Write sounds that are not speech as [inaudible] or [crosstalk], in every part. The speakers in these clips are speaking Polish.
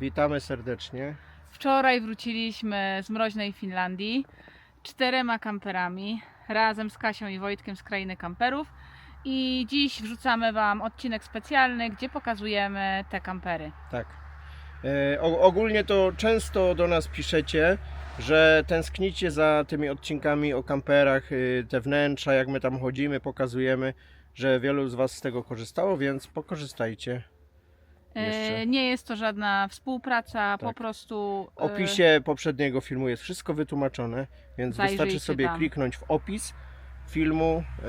Witamy serdecznie. Wczoraj wróciliśmy z mroźnej Finlandii czterema kamperami razem z Kasią i Wojtkiem z Krainy Kamperów i dziś wrzucamy Wam odcinek specjalny, gdzie pokazujemy te kampery. Tak. E, o, ogólnie to często do nas piszecie, że tęsknicie za tymi odcinkami o kamperach, y, te wnętrza, jak my tam chodzimy, pokazujemy, że wielu z Was z tego korzystało, więc pokorzystajcie. Jeszcze. E, Nie jest to żadna współpraca, po Tak. prostu W e, opisie poprzedniego filmu jest wszystko wytłumaczone, więc Zajrzyjcie wystarczy sobie tam. kliknąć w opis filmu, e,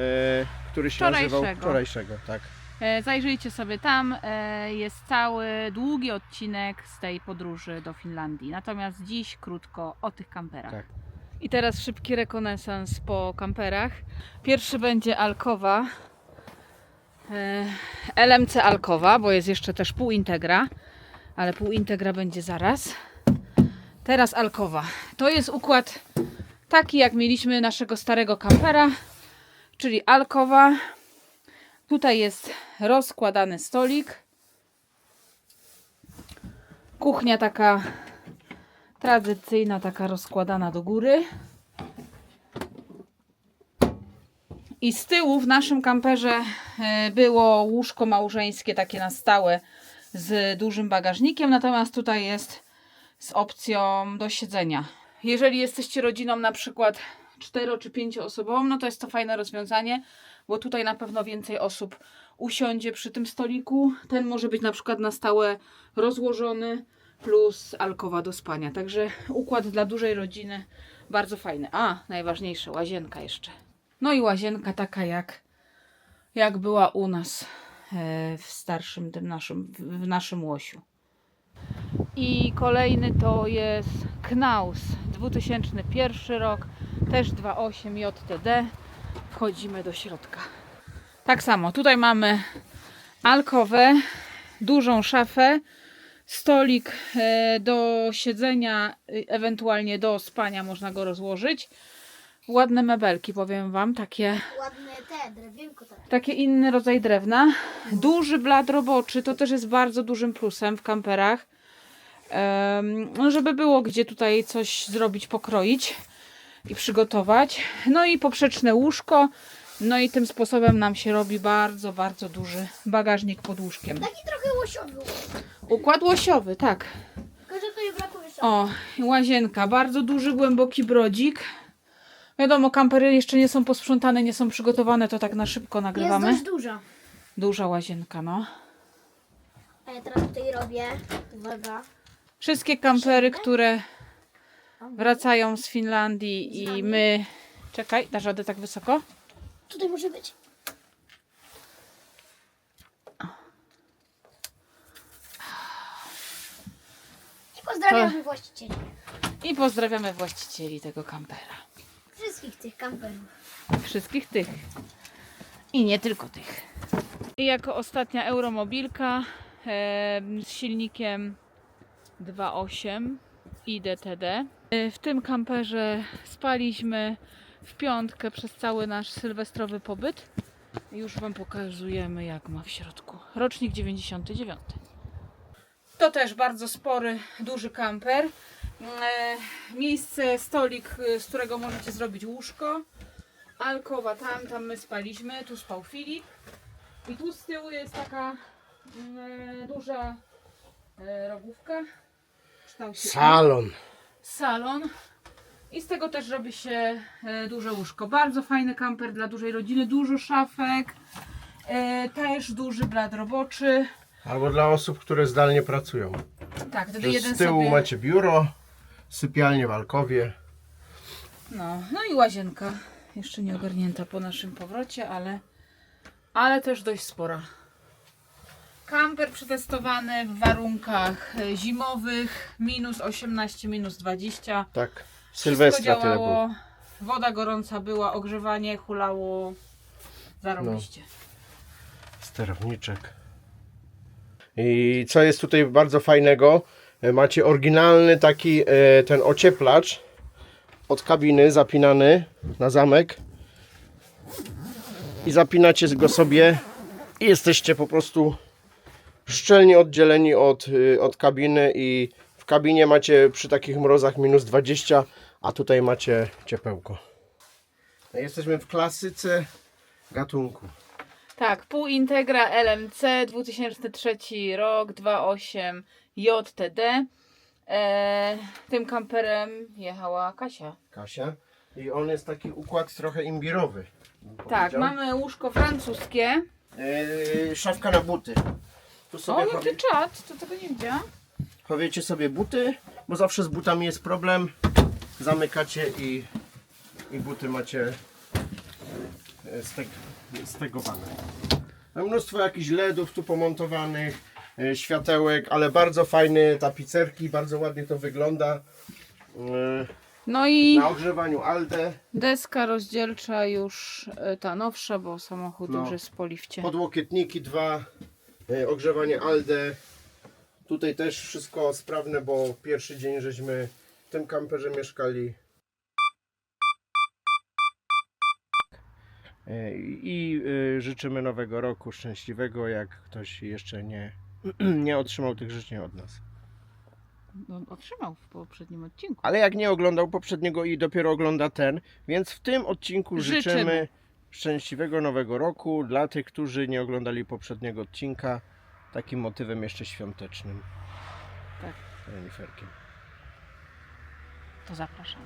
który się nazywał Wczorajszego. wczorajszego. Tak. e, Zajrzyjcie sobie tam, e, jest cały długi odcinek z tej podróży do Finlandii. Natomiast dziś krótko o tych kamperach. Tak. I teraz szybki rekonesans po kamperach. Pierwszy będzie Alkowa. E, LMC Alkowa, bo jest jeszcze też pół integra, ale pół integra będzie zaraz. Teraz Alkowa. To jest układ taki, jak mieliśmy naszego starego kampera, czyli Alkowa. Tutaj jest rozkładany stolik. Kuchnia taka tradycyjna, taka rozkładana do góry. I z tyłu w naszym kamperze e, było łóżko małżeńskie takie na stałe z dużym bagażnikiem, natomiast tutaj jest z opcją do siedzenia. Jeżeli jesteście rodziną na przykład 4 czy 5 osobową, no to jest to fajne rozwiązanie, bo tutaj na pewno więcej osób usiądzie przy tym stoliku. Ten może być na przykład na stałe rozłożony plus alkowa do spania. Także układ dla dużej rodziny bardzo fajny. A, najważniejsze, łazienka jeszcze. No i łazienka taka jak, jak była u nas e, w starszym tym naszym, w- naszym łosiu. I kolejny to jest Knaus 2001 rok, też 2.8 JTD. Wchodzimy do środka. Tak samo, tutaj mamy alkowę, dużą szafę, stolik e, do siedzenia, y, ewentualnie do spania można go rozłożyć. Ładne mebelki, powiem Wam, takie Ładne te, drewienko takie. Taki inny rodzaj drewna. Duży blat roboczy to też jest bardzo dużym plusem w kamperach. No, żeby było gdzie tutaj coś zrobić, pokroić i przygotować. No i poprzeczne łóżko. No i tym sposobem nam się robi bardzo, bardzo duży bagażnik pod łóżkiem. Taki trochę łosiowy. Układ łosiowy, tak. Tylko, że tu nie brakuje szafy. O, łazienka. Bardzo duży, głęboki brodzik. Wiadomo, kampery jeszcze nie są posprzątane, nie są przygotowane, to tak na szybko Jest nagrywamy. dość duża. Duża łazienka, no. A ja teraz tutaj robię, uwaga, Wszystkie kampery, które wracają z Finlandii i my. Czekaj, dasz radę tak wysoko? tutaj może być. I pozdrawiamy właścicieli. I pozdrawiamy właścicieli tego kampera. Wszystkich tych kamperów. Wszystkich tych. I nie tylko tych. I jako ostatnia euromobilka em, z silnikiem 2.8 i DTD. E, W tym kamperze spaliśmy w piątkę przez cały nasz sylwestrowy pobyt. Już Wam pokazujemy jak ma w środku. Rocznik 99. To też bardzo spory, duży kamper. E, Miejsce, stolik, e, z którego możecie zrobić łóżko. Alkowa tam, tam my spaliśmy, tu spał Filip. I tu z tyłu jest taka mm, e, duża rogówka. Salon. Salon. I z tego też robi się duże łóżko. Bardzo fajny kamper dla dużej rodziny, dużo szafek. Też duży blat roboczy. Albo dla osób, które zdalnie pracują. Tak, wtedy Że jeden z tyłu sobie... macie biuro, sypialnię w Alkowie. No, no i łazienka. Jeszcze nie ogarnięta po naszym powrocie, ale, ale też dość spora. Kamper przetestowany w warunkach e, zimowych, minus 18, minus 20. Tak. Sylwestra tyle było. woda gorąca była, ogrzewanie hulało zarobiście. Sterowniczek. I co jest tutaj bardzo fajnego, macie oryginalny taki e, ten ocieplacz od kabiny zapinany na zamek i zapinacie go sobie i jesteście po prostu szczelnie oddzieleni od, y, od kabiny i w kabinie macie przy takich mrozach minus 20, a tutaj macie ciepełko. Jesteśmy w klasyce gatunku. Tak, pół Integra LMC 2003 rok 2.8 JTD. E, tym kamperem jechała Kasia. Kasia. I on jest taki układ trochę imbirowy. bym Tak, powiedział. mamy łóżko francuskie. Yy, szafka na buty. Tu O, sobie jaki chowie, czad, to tego nie widziałam. chowiecie sobie buty, bo zawsze z butami jest problem. Zamykacie i, i buty macie e, steg, stegowane. Mam mnóstwo jakichś LEDów tu pomontowanych, e, światełek, ale bardzo fajne tapicerki, bardzo ładnie to wygląda. E, No i Na ogrzewaniu Alde, deska rozdzielcza już e, ta nowsza, bo samochód No. już jest po lifcie. podłokietniki dwa, ogrzewanie Alde. Tutaj też wszystko sprawne, bo pierwszy dzień żeśmy w tym kamperze mieszkali. I e, życzymy nowego roku szczęśliwego, jak ktoś jeszcze nie, [clears throat] nie otrzymał tych życzeń od nas. No, otrzymał w poprzednim odcinku. Ale jak nie oglądał poprzedniego i dopiero ogląda ten, więc w tym odcinku życzymy, Życzymy. szczęśliwego nowego roku dla tych, którzy nie oglądali poprzedniego odcinka, takim motywem jeszcze świątecznym. Tak. Reniferkiem. To zapraszamy.